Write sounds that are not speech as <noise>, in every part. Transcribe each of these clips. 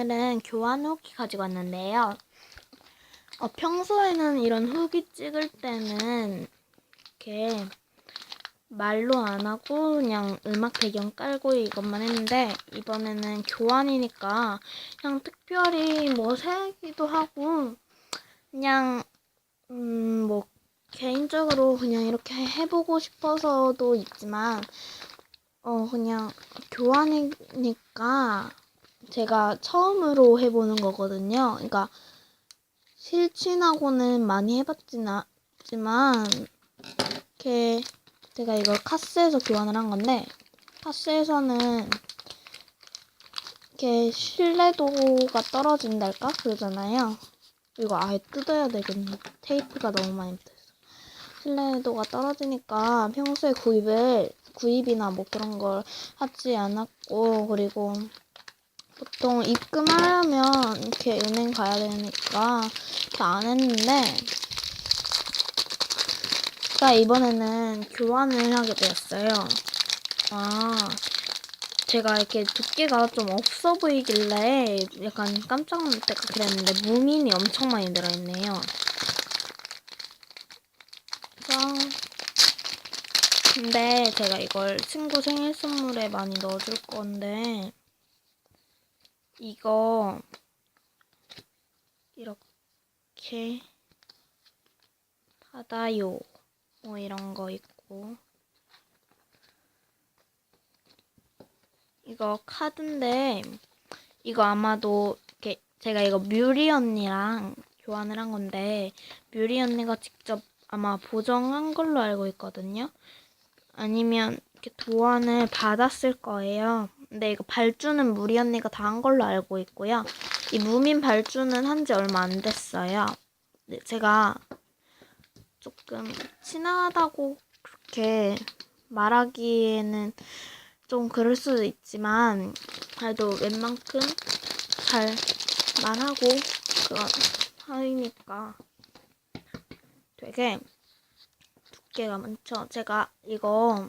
오늘은 교환 후기 가지고 왔는데요. 어, 평소에는 이런 후기 찍을 때는 이렇게 말로 안 하고 그냥 음악 배경 깔고 이것만 했는데 이번에는 교환이니까 그냥 특별히 뭐 세기도 하고 그냥 음 뭐 개인적으로 그냥 이렇게 해보고 싶어서도 있지만 어 그냥 교환이니까 제가 처음으로 해보는 거거든요. 그러니까 실친하고는 많이 해봤지만 이렇게 제가 이걸 카스에서 교환을 한 건데 카스에서는 이렇게 신뢰도가 떨어진달까 그러잖아요. 이거 아예 뜯어야 되겠네. 테이프가 너무 많이 붙어있어. 신뢰도가 떨어지니까 평소에 구입을 구입이나 뭐 그런 걸 하지 않았고 그리고 보통 입금하려면 이렇게 은행 가야 되니까 이렇게 안 했는데 제가 이번에는 교환을 하게 되었어요. 아, 제가 이렇게 두께가 좀 없어 보이길래 약간 깜짝 놀랄 때가 그랬는데 무민이 엄청 많이 들어있네요. 근데 제가 이걸 친구 생일 선물에 많이 넣어줄 건데 이거 이렇게 받아요 뭐 이런 거 있고 이거 카드인데 이거 아마도 이렇게 제가 이거 뮤리 언니랑 교환을 한 건데 뮤리 언니가 직접 아마 보정한 걸로 알고 있거든요. 아니면 이렇게 도안을 받았을 거예요. 근데 이거 발주는 무리 언니가 다 한 걸로 알고 있고요. 이 무민 발주는 한 지 얼마 안 됐어요. 네, 제가 조금 친하다고 그렇게 말하기에는 좀 그럴 수도 있지만 그래도 웬만큼 잘 말하고 그런 사이니까 되게 두께가 많죠. 제가 이거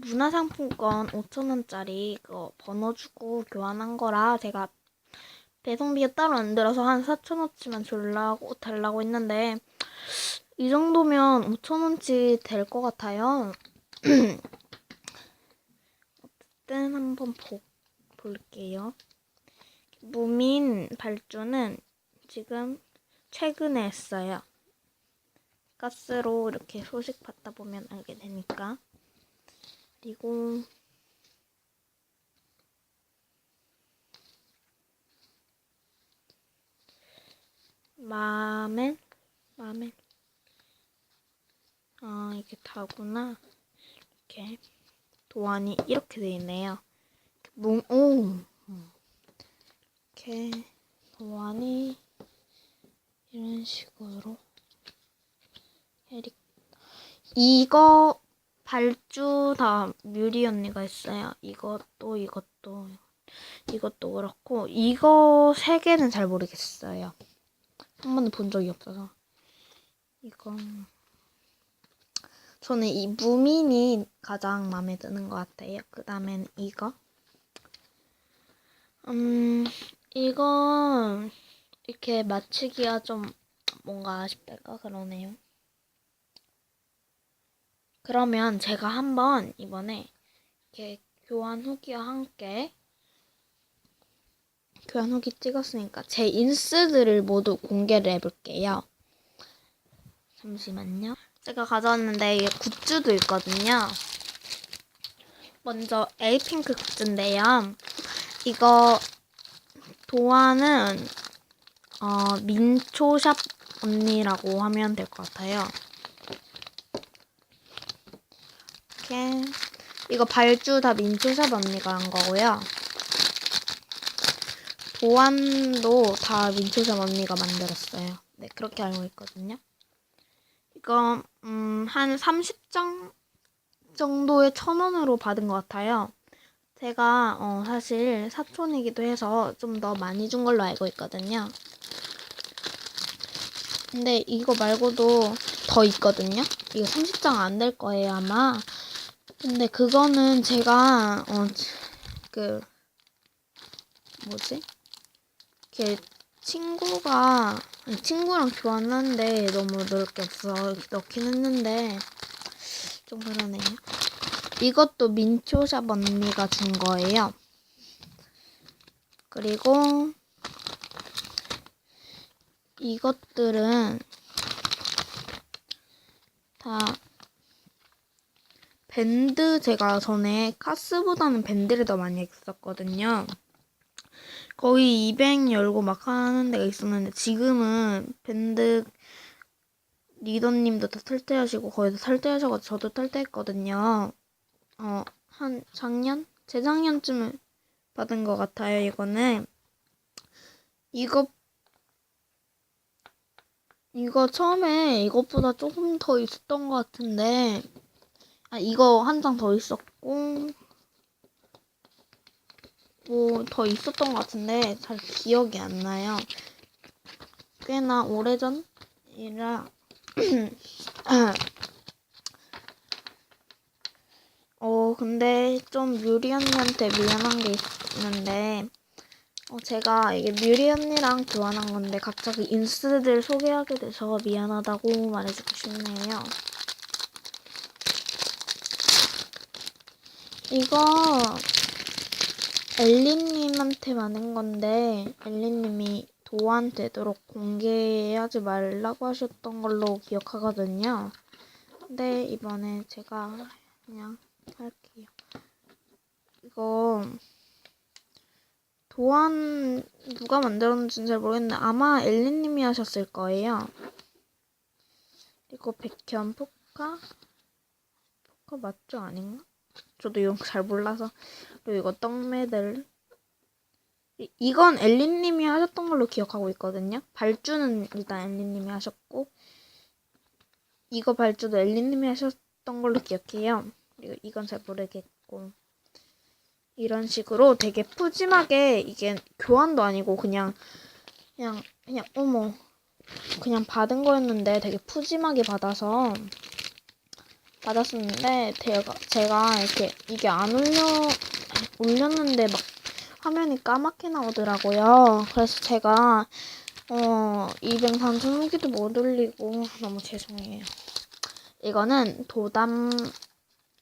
문화상품권 5천원짜리 그거 번호 주고 교환한 거라 제가 배송비가 따로 안 들어서 한 4천원치만 줄라고 달라고 했는데 이 정도면 5천원치 될 것 같아요. <clears throat> 어쨌든 한번 보, 볼게요. 무민 발주는 지금 최근에 했어요. 가스로 이렇게 소식 받다 보면 알게 되니까. 그리고 마멘? 마멘. 아 이게 다구나. 이렇게 도안이 이렇게 돼 있네요. 뭉, 오! 이렇게 도안이 이런 식으로 에릭 이거 발주 다 뮤리 언니가 했어요. 이것도 이것도 이것도 그렇고 이거 세 개는 잘 모르겠어요. 한 번도 본 적이 없어서 이건 저는 이 무민이 가장 마음에 드는 것 같아요. 그 다음엔 이거 음 이건 이렇게 맞추기가 좀 뭔가 아쉽달까 그러네요. 그러면 제가 한번 이번에 이렇게 교환 후기와 함께 교환 후기 찍었으니까 제 인스들을 모두 공개를 해볼게요. 잠시만요. 제가 가져왔는데 굿즈도 있거든요. 먼저 에이핑크 굿즈인데요. 이거 도안은 어, 민초샵 언니라고 하면 될 것 같아요. 이렇게 이거 발주 다 민초샵 언니가 한 거고요. 도안도 다 민초샵 언니가 만들었어요. 네, 그렇게 알고 있거든요. 이거 음, 한 30장 정도의 천 원으로 받은 것 같아요. 제가 어, 사실 사촌이기도 해서 좀 더 많이 준 걸로 알고 있거든요. 근데 이거 말고도 더 있거든요. 이거 30장 안 될 거예요, 아마. 근데 그거는 제가 어 그 뭐지? 이렇게 친구가 친구랑 교환하는데 너무 넣을 게 없어 넣긴 했는데 좀 그러네요. 이것도 민초샵 언니가 준 거예요. 그리고 이것들은 다 밴드 제가 전에 카스보다는 밴드를 더 많이 했었거든요. 거의 200 열고 막 하는 데가 있었는데 지금은 밴드 리더님도 다 탈퇴하시고 거의 다 탈퇴하셔가지고 저도 탈퇴했거든요. 어, 한 작년? 재작년쯤에 받은 것 같아요, 이거는. 이거, 이거 처음에 이것보다 조금 더 있었던 것 같은데, 아, 이거 한 장 더 있었고, 뭐, 더 있었던 것 같은데, 잘 기억이 안 나요. 꽤나 오래전이라, <clears throat> 어, 근데 좀 뮤리 언니한테 미안한 게 있는데, 어, 제가 이게 뮤리 언니랑 교환한 건데, 갑자기 인스들 소개하게 돼서 미안하다고 말해주고 싶네요. 이거, 엘리님한테 받은 건데, 엘리님이 도안 되도록 공개하지 말라고 하셨던 걸로 기억하거든요. 근데 이번에 제가 그냥 할게요. 이거 도안 누가 만들었는지는 잘 모르겠는데 아마 엘리님이 하셨을 거예요. 이거 백현 포카 포카 맞죠 아닌가? 저도 거잘 몰라서 그리고 이거 떡메들 이- 이건 엘리님이 하셨던 걸로 기억하고 있거든요. 발주는 일단 엘리님이 하셨고 이거 발주도 엘리님이 하셨던 걸로 기억해요. 그리고 이건 잘 모르겠고 이런 식으로 되게 푸짐하게 이게 교환도 아니고 그냥 그냥 그냥 어머 그냥 받은 거였는데 되게 푸짐하게 받아서 받았었는데 제가 제가 이렇게 이게 안 올려 올렸는데 막 화면이 까맣게 나오더라고요. 그래서 제가 어200 단품 후기도 못 올리고 너무 죄송해요. 이거는 도담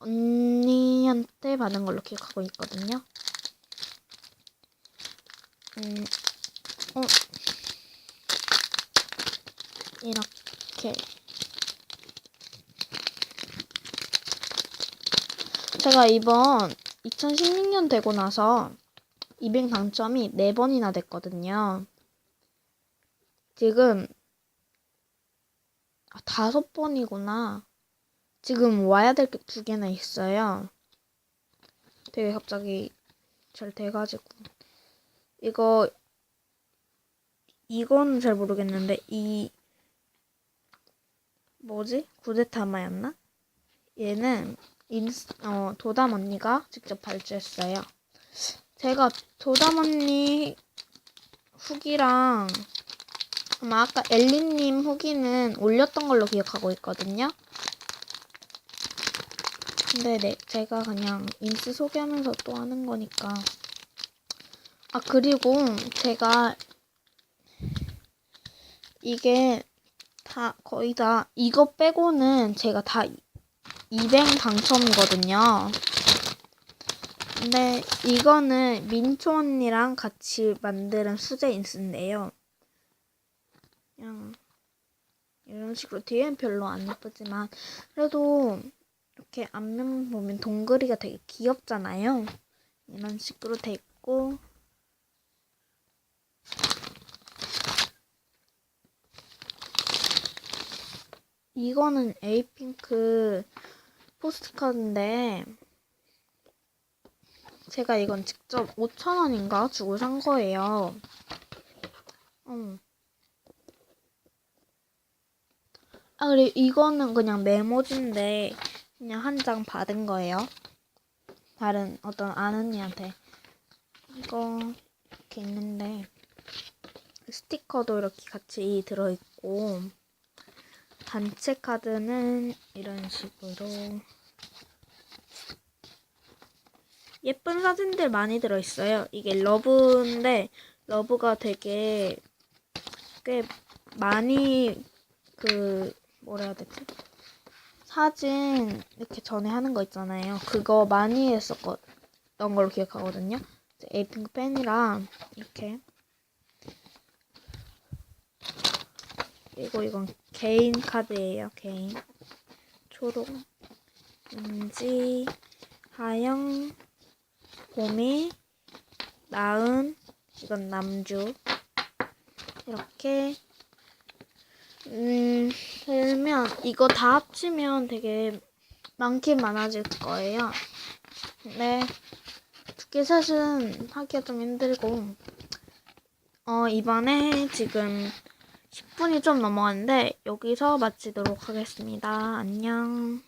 언니한테 받은 걸로 기억하고 있거든요. 음, 어, 이렇게. 제가 이번 2016년 되고 나서 200 당첨이 4번이나 됐거든요. 지금, 아, 5번이구나. 지금 와야 될 게 두 개나 있어요. 되게 갑자기 잘 돼가지고. 이거, 이건 잘 모르겠는데, 이, 뭐지? 구데타마였나? 얘는, 인스, 어, 도담 언니가 직접 발주했어요. 제가 도담 언니 후기랑, 아마 아까 엘리님 후기는 올렸던 걸로 기억하고 있거든요. 네네, 제가 그냥 인스 소개하면서 또 하는 거니까. 아, 그리고 제가 이게 다, 거의 다, 이거 빼고는 제가 다 200 당첨이거든요. 근데 이거는 민초 언니랑 같이 만드는 수제 인스인데요. 그냥 이런 식으로 뒤엔 별로 안 예쁘지만 그래도 이렇게 앞면 보면 동그리가 되게 귀엽잖아요. 이런 식으로 돼 있고 이거는 에이핑크 포스트카드인데 제가 이건 직접 5,000원인가 주고 산 거예요. 음. 아, 그리고 이거는 그냥 메모지인데 그냥 한 장 받은 거예요. 다른 어떤 아는 언니한테. 이거 이렇게 있는데 스티커도 이렇게 같이 들어있고 단체 카드는 이런 식으로 예쁜 사진들 많이 들어있어요. 이게 러브인데 러브가 되게 꽤 많이 그 뭐라 해야 되지? 사진 이렇게 전에 하는 거 있잖아요. 그거 많이 했었던 걸로 기억하거든요. 에이핑크 펜이랑 이렇게 그리고 이건 개인 카드예요. 개인 초록, 은지, 하영, 봄이, 나은, 이건 남주 이렇게 음 그러면 이거 다 합치면 되게 많긴 많아질 거예요. 근데 두께셋은 하기가 좀 힘들고 어 이번에 지금 10분이 좀 넘어갔는데 여기서 마치도록 하겠습니다. 안녕.